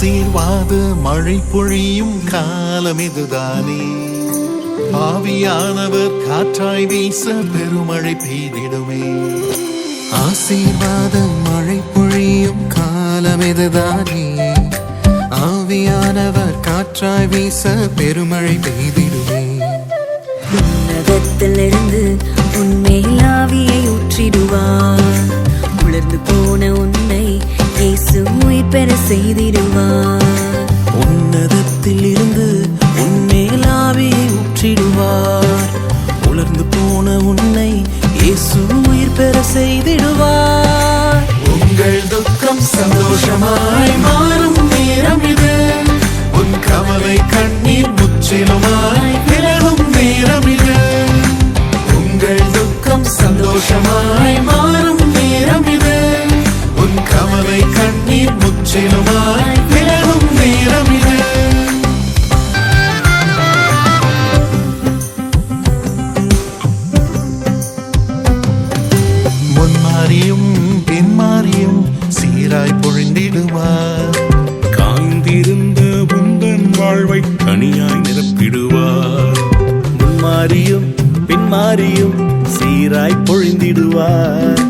ஆசீர்வாத மழை பொழியும் காலம் இதுதானே. ஆவியானவர் காற்றாய் வீச பெருமழை பெய்திடுமே. ஆசீர்வாத மழை பொழியும் காலம் இதுதானே. ஆவியானவர் காற்றாய் வீச பெருமழை பெய்திடுமே. உன்னதத்திலிருந்து உன்மேல் ஆவியை ஊற்றிடுவார். உலர்ந்து போன உன்னை இயேசு உயிர் பெற செய்திடு உயிர் செய்திடுவார். உங்கள் துக்கம் சந்தோஷமாய் மாறும் நேரம் இது. உன் கவலை கண்ணீர் முற்றிலுமா மாறியும் சீராய் பொழிந்திடுவார். காய்ந்திருந்த உந்தன் வாழ்வை கனியாய் நிரப்பிடுவார். முன்மாறியும் பின்மாறியும் சீராய் பொழிந்திடுவார்.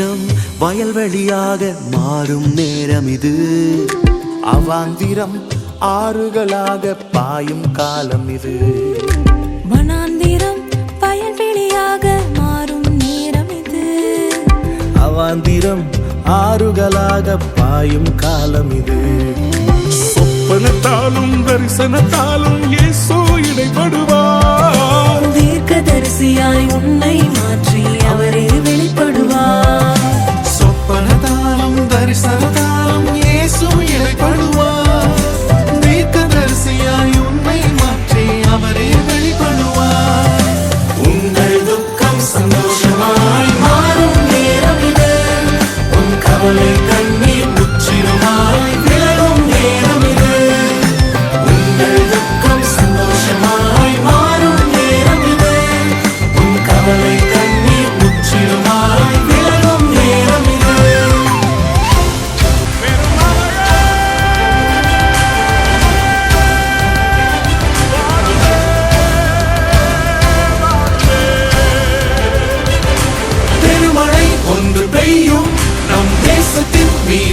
வனாந்திரம் வயல்வெளியாக மாறும் நேரம் இது. அவாந்திரம் ஆறுகளாக பாயும் காலம் இது. வனாந்திரம் வயல்வெளியாக மாறும் நேரம் இது. அவாந்திரம் ஆறுகளாக பாயும் காலம் இது. சொப்பனத்தாலும் தரிசனத்தாலும் இயேசு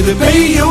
to be you